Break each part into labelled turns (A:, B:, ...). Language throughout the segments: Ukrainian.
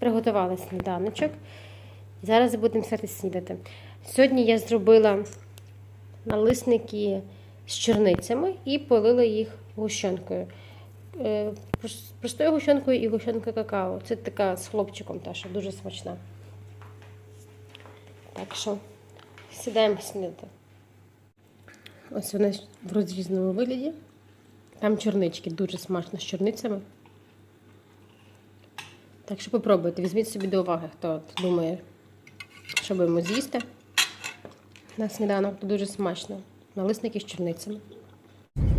A: приготувала сніданочок. Зараз будемо все снідати. Сьогодні я зробила налисники з чорницями і полила їх гущенкою. Е, Простою гущенкою і гущенкою какао. Це така з хлопчиком теж дуже смачна. Так що сідаємо снідати. Ось вони в розрізному вигляді. Там чорнички дуже смачно з чорницями. Так що попробуйте, візьміть собі до уваги, хто думає, що будемо з'їсти. На сніданок то дуже смачно. Налисники з чорницями.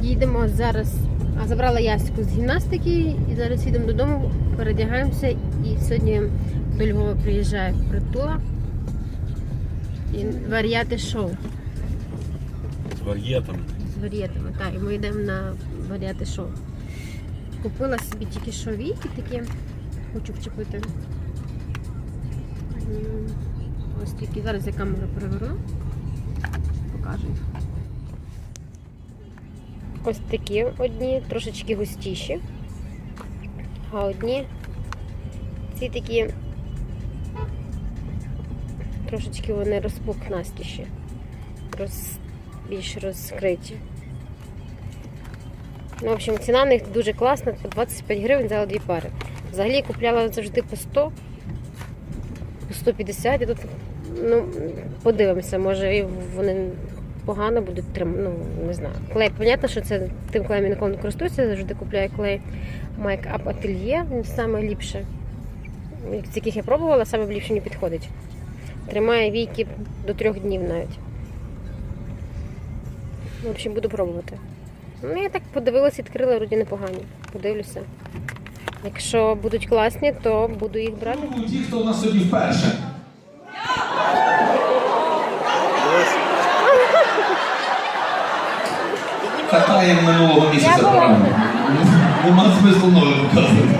A: Їдемо зараз. А забрала Ясику з гімнастики і зараз їдемо додому, передягаємося. І сьогодні до Львова приїжджає притула і варіати шоу
B: З вар'єтом.
A: з варієтами. Так, і ми йдемо на варіати шоу. Купила собі тільки що віки такі. Хочу вчепити. Ось такі. Зараз я камеру переверну. Покажу. Ось такі одні, трошечки густіші. А одні ці такі трошечки вони розпухнастіші. Роз, більш розкриті. Ну, в общем, ціна на них дуже класна, по 25 гривень за дві пари. Взагалі я купляла завжди по 100, по 150, і тут, ну, подивимося, може вони погано будуть тримати, ну, не знаю. Клей, понятно, що це тим клеєм я не користуюся, завжди купляю клей Make Up Atelier, він саме ліпше. З яких я пробувала, саме ліпше мені підходить. Тримає війки до трьох днів навіть. В общем, буду пробувати. Ну, я так подивилася, відкрила, вроді непогані. Подивлюся. Якщо будуть класні, то буду їх брати.
C: Ті, хто у нас сьогодні вперше. Катаємо минулого місяця програму. Нема смислу нове показувати.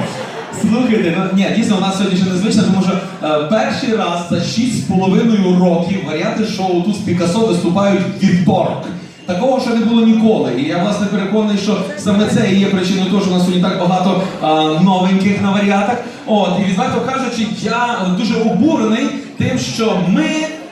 C: Слухайте, ну ні, дійсно, у нас сьогодні ще незвично, тому що е, перший раз за 6,5 років варіанти шоу тут з Пікасо виступають в вівторок. Такого ще не було ніколи. І я власне переконаний, що саме це і є причиною того, що у нас сьогодні так багато е, новеньких на варіатах. От, і відверто кажучи, я дуже обурений тим, що ми,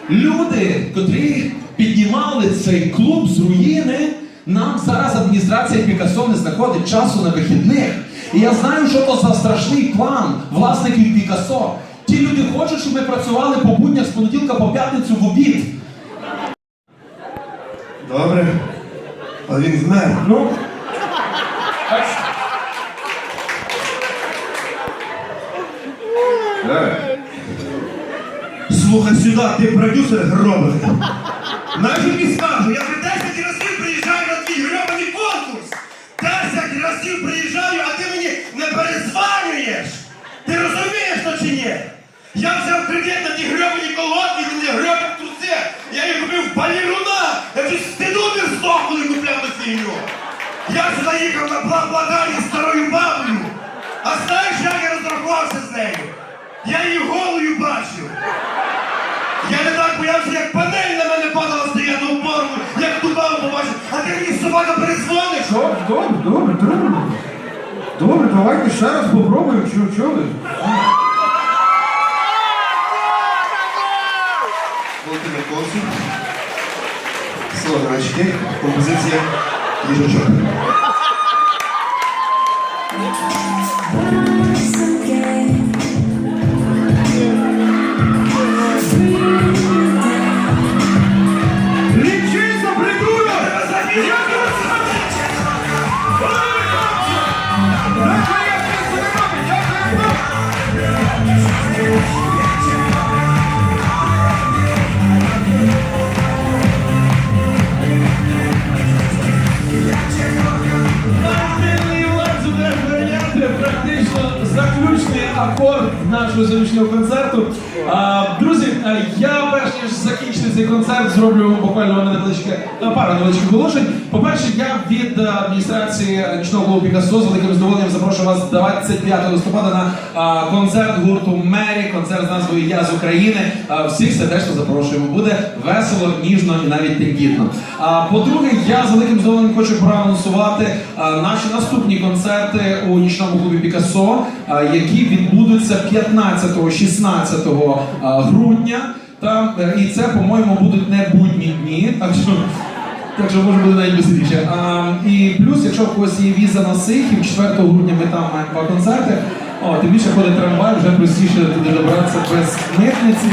C: люди, котрі піднімали цей клуб з руїни, нам зараз адміністрація Пікасо не знаходить часу на вихідних. І я знаю, що то за страшний план власників Пікасо. Ті люди хочуть, щоб ми працювали по буднях з понеділка по п'ятницю в обід.
D: Добре. А він вмер. Ну. Слухай сюди, ти продюсер гробовий. Навіть тобі скажу, я вже 10 разів приїжджаю на твій гробаний конкурс. 10 разів приїжджаю, а ти мені не перезванюєш. Ти розумієш то чи ні? Я взяв кредит на ті гребані колодки, ти мені гребані труси. Я їх купив в Я вже не здох, коли купляв на фігню. Я сюди їхав на бла-бладарі з старою бабою. А знаєш, як я розрахувався з нею? Я її голою бачив. Я не так боявся, як панель на мене падала з дев'ятого пору, як ту бабу побачив. А ти мені собака перезвониш?
E: Добре, добре, добре, добре. Добре, давайте ще раз попробуємо, що, що
D: Село Грачки. Композиція Їжачок.
C: Нашого сьогоднішнього концерту. Друзі, я закінчити цей концерт, зроблю буквально невеличке е, пару невеличких оголошень. По-перше, я від адміністрації нічного клубу Пікассо з великим задоволенням запрошую вас 25 листопада на е, концерт гурту Мері, концерт з назвою Я з України. Е, Всіх сердечно запрошуємо. Буде весело, ніжно і навіть тендітно. А по-друге, я з великим задоволенням хочу проанонсувати наші наступні концерти у нічному клубі Пікассо, е, які відбудуться 15-16 е, грудня. Та, е, і це, по-моєму, будуть не будні дні, так що, так що може буде навіть веселіше. І плюс, якщо в когось є віза на Сихів, 4 грудня ми там маємо два концерти. О, тим більше ходить трамвай, вже простіше туди добратися без митниці.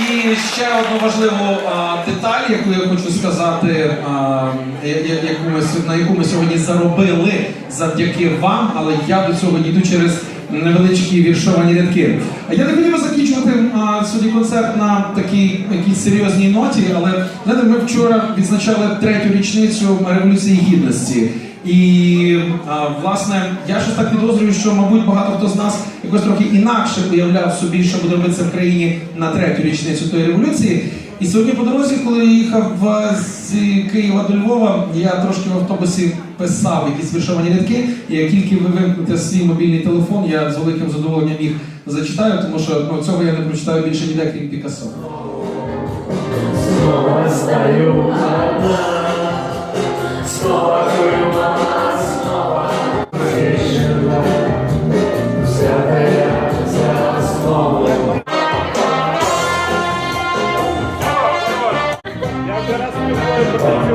C: І ще одну важливу а, деталь, яку я хочу сказати, а, я- я- яку ми, на яку ми сьогодні заробили завдяки вам, але я до цього йду через невеличкі віршовані рядки. Я не хотів би закінчувати а, сьогодні концерт на такій якійсь серйозній ноті, але знаєте, ми вчора відзначали третю річницю Революції Гідності. І а, власне я щось так підозрюю, що мабуть багато хто з нас якось трохи інакше уявляв собі, що буде робитися в країні на третю річницю тої революції. І сьогодні по дорозі, коли я їхав з Києва до Львова, я трошки в автобусі писав якісь віршовані рядки. І як тільки ви вимкнете свій мобільний телефон, я з великим задоволенням їх зачитаю, тому що ну, цього я не прочитаю більше ніде, крім Пікассо.
F: Thank you.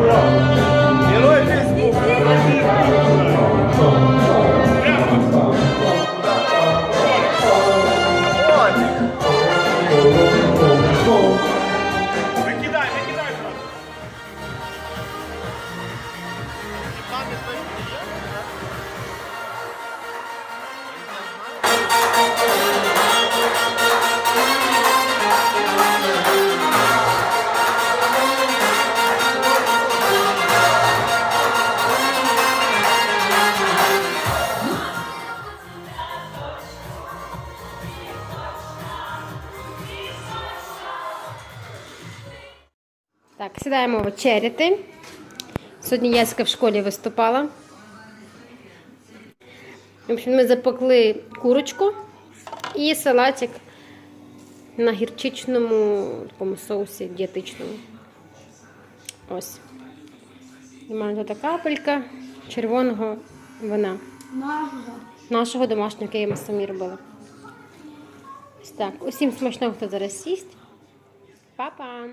A: Так, сідаємо вечеряти. Сьогодні Яська в школі виступала. В общем, ми запекли курочку і салатик на гірчичному такому соусі дієтичному. Ось. І в мене тут капелька червоного вина. Нашого домашнього, яке ми самі робили. Ось так. Усім смачного, хто зараз їсть. Па-па!